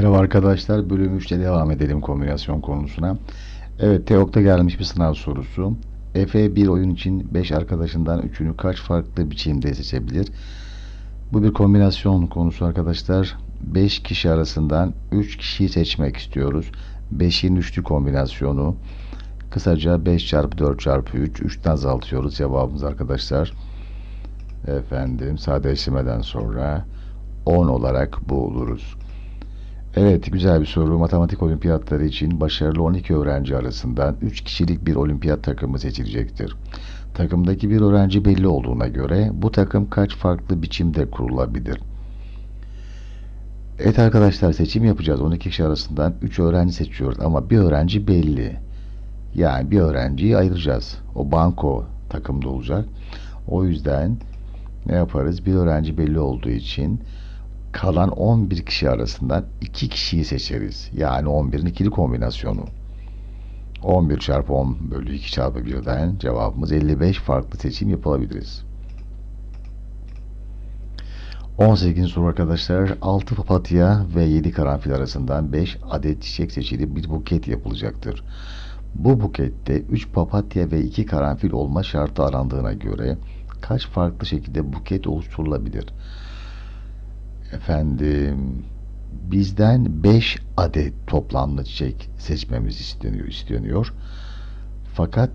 Merhaba arkadaşlar. Bölüm 3'te devam edelim kombinasyon konusuna. Evet TEOK'ta gelmiş bir sınav sorusu. Efe bir oyun için 5 arkadaşından 3'ünü kaç farklı biçimde seçebilir? Bu bir kombinasyon konusu arkadaşlar. 5 kişi arasından 3 kişiyi seçmek istiyoruz. 5'in üçlü kombinasyonu. Kısaca 5 çarpı 4 çarpı 3. 3'ten azaltıyoruz cevabımız arkadaşlar. Efendim sadeleştirmeden sonra 10 olarak buluruz. Evet, güzel bir soru. Matematik olimpiyatları için başarılı 12 öğrenci arasından 3 kişilik bir olimpiyat takımı seçilecektir. Takımdaki bir öğrenci belli olduğuna göre bu takım kaç farklı biçimde kurulabilir? Evet arkadaşlar seçim yapacağız. 12 kişi arasından 3 öğrenci seçiyoruz ama bir öğrenci belli. Yani bir öğrenciyi ayıracağız. O banko takımda olacak. O yüzden ne yaparız? Bir öğrenci belli olduğu için kalan 11 kişi arasından 2 kişiyi seçeriz. Yani 11'in ikili kombinasyonu. 11 çarpı 10 bölü 2 çarpı 1'den cevabımız 55 farklı seçim yapabiliriz. 18. soru arkadaşlar. 6 papatya ve 7 karanfil arasından 5 adet çiçek seçilip bir buket yapılacaktır. Bu bukette 3 papatya ve 2 karanfil olma şartı arandığına göre kaç farklı şekilde buket oluşturulabilir? Efendim bizden 5 adet toplamlı çiçek seçmemiz isteniyor, isteniyor. Fakat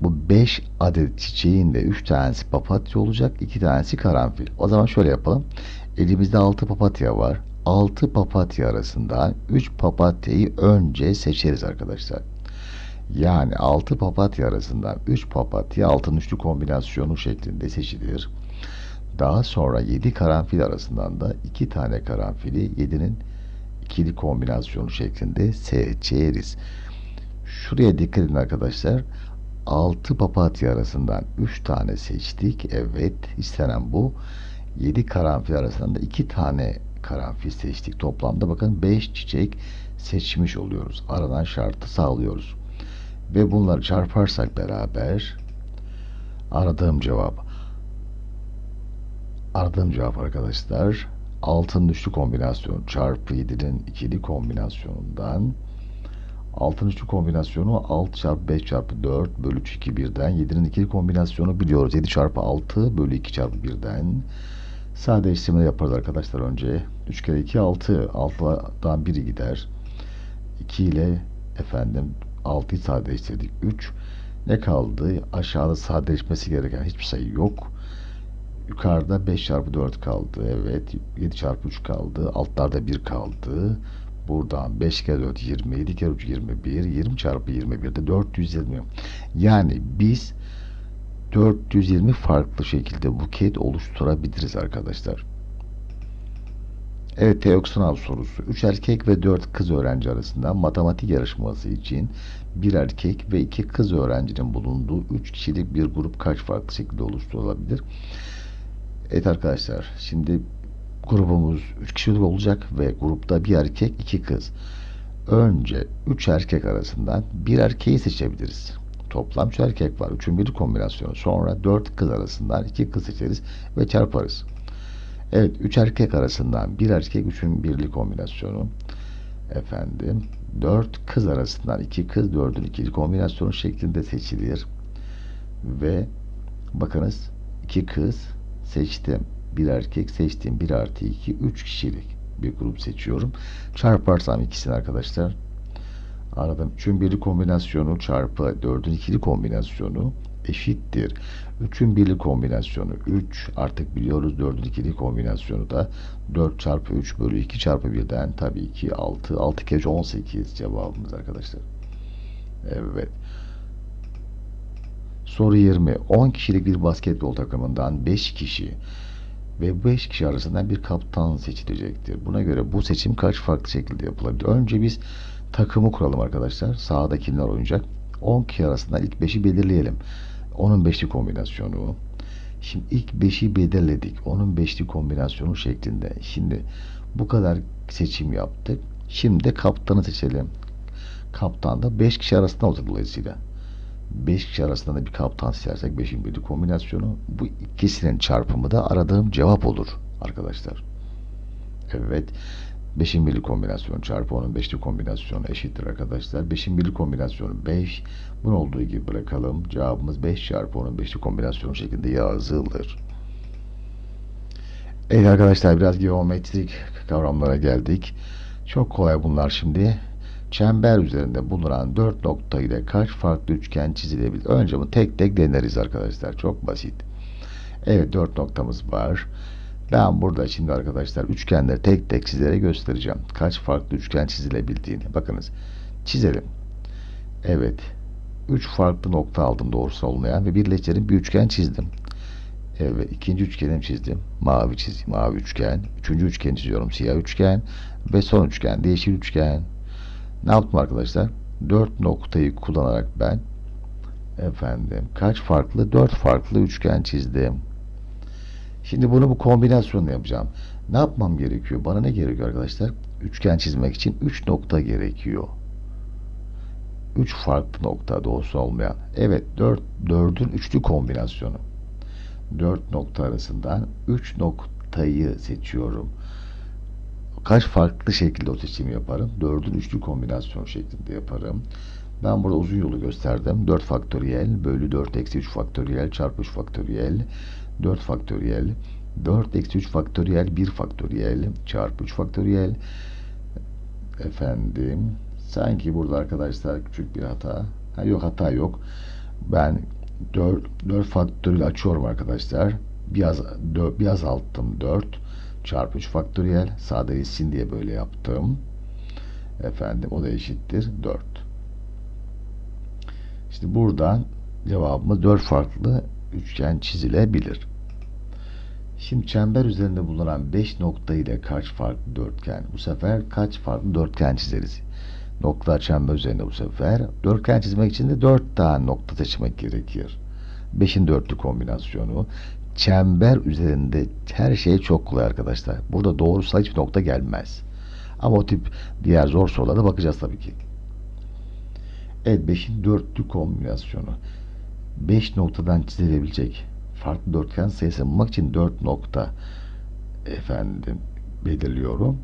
bu 5 adet çiçeğin de 3 tanesi papatya olacak, 2 tanesi karanfil. O zaman şöyle yapalım. Elimizde 6 papatya var. 6 papatya arasından 3 papatyayı önce seçeriz arkadaşlar. Yani 6 papatya arasından 3 papatya altın üçlü kombinasyonu şeklinde seçilir. Daha sonra 7 karanfil arasından da 2 tane karanfili 7'nin ikili kombinasyonu şeklinde seçeriz. Şuraya dikkat edin arkadaşlar. 6 papatya arasından 3 tane seçtik. Evet istenen bu. 7 karanfil arasından da 2 tane karanfil seçtik. Toplamda bakın 5 çiçek seçmiş oluyoruz. Aradan şartı sağlıyoruz. Ve bunları çarparsak beraber aradığım cevap Aradığım cevap arkadaşlar altın üçlü kombinasyon çarpı 7'nin ikili kombinasyonundan altın üçlü kombinasyonu 6 çarpı 5 çarpı 4 bölü 3 2 birden 7'nin ikili kombinasyonu biliyoruz. 7 çarpı 6 bölü 2 çarpı birden sadeleştirme yaparız arkadaşlar önce. 3 kere 2 6 6'dan biri gider. 2 ile efendim 6'yı sadeleştirdik. 3 ne kaldı? Aşağıda sadeleşmesi gereken hiçbir sayı yok. Yukarıda 5 çarpı 4 kaldı. Evet. 7 çarpı 3 kaldı. Altlarda 1 kaldı. Buradan 5 kere 4 20, 7 kere 3 21, 20 çarpı 21 de 420. Yani biz 420 farklı şekilde buket oluşturabiliriz arkadaşlar. Evet TEOK sınav sorusu. 3 erkek ve 4 kız öğrenci arasında matematik yarışması için bir erkek ve iki kız öğrencinin bulunduğu 3 kişilik bir grup kaç farklı şekilde oluşturulabilir? Evet arkadaşlar şimdi grubumuz 3 kişilik olacak ve grupta bir erkek iki kız. Önce 3 erkek arasından bir erkeği seçebiliriz. Toplam 3 erkek var. 3'ün bir kombinasyonu. Sonra 4 kız arasından 2 kız seçeriz ve çarparız. Evet 3 erkek arasından bir erkek 3'ün birli kombinasyonu. Efendim 4 kız arasından 2 kız 4'ün ikili kombinasyonu şeklinde seçilir. Ve bakınız 2 kız seçtim. Bir erkek seçtim. 1 artı 2 3 kişilik bir grup seçiyorum. Çarparsam ikisini arkadaşlar aradım. 3'ün birli kombinasyonu çarpı 4'ün ikili kombinasyonu eşittir. 3'ün birli kombinasyonu 3 artık biliyoruz 4'ün ikili kombinasyonu da 4 çarpı 3 bölü 2 çarpı 1'den tabii ki 6 6 kere 18 cevabımız arkadaşlar. Evet. Soru 20. 10 kişilik bir basketbol takımından 5 kişi ve 5 kişi arasından bir kaptan seçilecektir. Buna göre bu seçim kaç farklı şekilde yapılabilir? Önce biz takımı kuralım arkadaşlar. Sağda kimler oynayacak? 10 kişi arasından ilk 5'i belirleyelim. Onun 5'li kombinasyonu. Şimdi ilk 5'i belirledik. Onun 5'li kombinasyonu şeklinde. Şimdi bu kadar seçim yaptık. Şimdi de kaptanı seçelim. Kaptan da 5 kişi arasında olacak dolayısıyla. 5 kişi arasında da bir kaptan seçersek 5'in birli kombinasyonu bu ikisinin çarpımı da aradığım cevap olur arkadaşlar. Evet. 5'in birli kombinasyonu çarpı onun beşli kombinasyonu eşittir arkadaşlar. 5'in birli kombinasyonu 5. Bunun olduğu gibi bırakalım. Cevabımız 5 çarpı onun beşli kombinasyonu şeklinde yazılır. Evet arkadaşlar biraz geometrik kavramlara geldik. Çok kolay bunlar şimdi. Çember üzerinde bulunan 4 nokta ile kaç farklı üçgen çizilebilir? Önce bunu tek tek deneriz arkadaşlar. Çok basit. Evet 4 noktamız var. Ben burada şimdi arkadaşlar üçgenleri tek tek sizlere göstereceğim. Kaç farklı üçgen çizilebildiğini. Bakınız. Çizelim. Evet. 3 farklı nokta aldım doğrusu olmayan ve birleştirip bir üçgen çizdim. Evet, ikinci üçgenimi çizdim. Mavi çizim, mavi üçgen. Üçüncü üçgeni çiziyorum. Siyah üçgen. Ve son üçgen, yeşil üçgen. Ne yaptım arkadaşlar? Dört noktayı kullanarak ben efendim kaç farklı? Dört farklı üçgen çizdim. Şimdi bunu bu kombinasyonla yapacağım. Ne yapmam gerekiyor? Bana ne gerekiyor arkadaşlar? Üçgen çizmek için 3 nokta gerekiyor. 3 farklı nokta doğrusu olmayan. Evet 4 4'ün üçlü kombinasyonu. 4 nokta arasından 3 noktayı seçiyorum. Kaç farklı şekilde o seçimi yaparım? 4'ün üçlü kombinasyon şeklinde yaparım. Ben burada uzun yolu gösterdim. 4 faktöriyel bölü 4 eksi 3 faktöriyel çarpı 3 faktöriyel. 4 faktöriyel. 4 eksi 3 faktöriyel 1 faktöriyel çarpı 3 faktöriyel. Efendim sanki burada arkadaşlar küçük bir hata. Ha, yok hata yok. Ben 4, 4 faktöriyel açıyorum arkadaşlar. Biraz, 4, biraz alttım 4 çarpı 3 faktöriyel sadeleşsin diye böyle yaptım efendim o da eşittir 4 işte buradan cevabımız 4 farklı üçgen çizilebilir. Şimdi çember üzerinde bulunan 5 nokta ile kaç farklı dörtgen? Bu sefer kaç farklı dörtgen çizeriz? Nokta çember üzerinde bu sefer. Dörtgen çizmek için de 4 tane nokta seçmek gerekir. 5'in dörtlü kombinasyonu. Çember üzerinde her şey çok kolay arkadaşlar. Burada doğrusal hiçbir nokta gelmez. Ama o tip diğer zor sorulara bakacağız tabii ki. Evet 5'in dörtlü kombinasyonu. 5 noktadan çizilebilecek farklı dörtgen sayısı bulmak için 4 nokta efendim belirliyorum.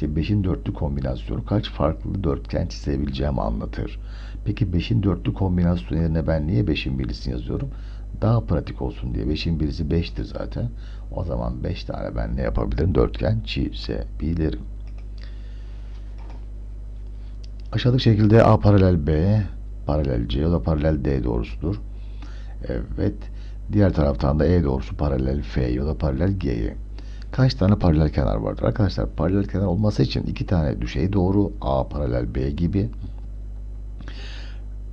İşte 5'in dörtlü kombinasyonu kaç farklı dörtgen çizebileceğimi anlatır. Peki 5'in dörtlü kombinasyonu yerine ben niye 5'in birisini yazıyorum? Daha pratik olsun diye. 5'in birisi 5'tir zaten. O zaman 5 tane ben ne yapabilirim? Dörtgen çizebilirim. Aşağıdaki şekilde A paralel B, paralel C ya da paralel D doğrusudur. Evet. Diğer taraftan da E doğrusu paralel F ya da paralel G'ye. Kaç tane paralel kenar vardır? Arkadaşlar paralel kenar olması için iki tane düşey doğru A paralel B gibi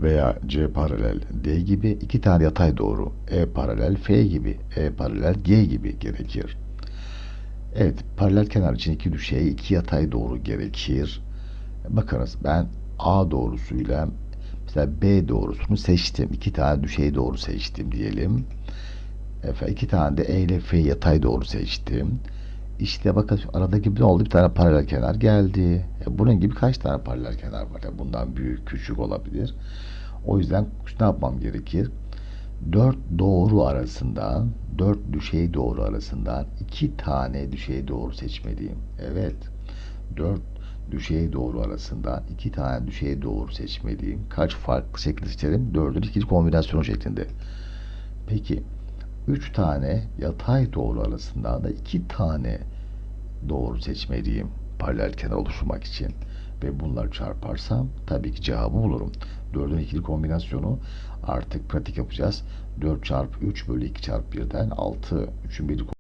veya C paralel D gibi iki tane yatay doğru E paralel F gibi E paralel G gibi gerekir. Evet paralel kenar için iki düşey iki yatay doğru gerekir. Bakınız ben A doğrusuyla mesela B doğrusunu seçtim. İki tane düşey doğru seçtim diyelim. Efendim, iki tane de E ile F yatay doğru seçtim. İşte bakın aradaki ne oldu? Bir tane paralel kenar geldi. E, bunun gibi kaç tane paralel kenar var? Yani bundan büyük, küçük olabilir. O yüzden ne yapmam gerekir? Dört doğru arasından, dört düşey doğru arasından iki tane düşey doğru seçmeliyim. Evet. Dört düşey doğru arasından iki tane düşey doğru seçmeliyim. Kaç farklı şekilde seçerim? Dördün ikinci kombinasyonu şeklinde. Peki üç tane yatay doğru arasından da iki tane doğru seçmeliyim paralel kenar oluşturmak için. Ve bunları çarparsam tabii ki cevabı bulurum. Dördün ikili kombinasyonu artık pratik yapacağız. 4 çarpı 3 bölü 2 çarpı 1'den 6. 3'ün birlik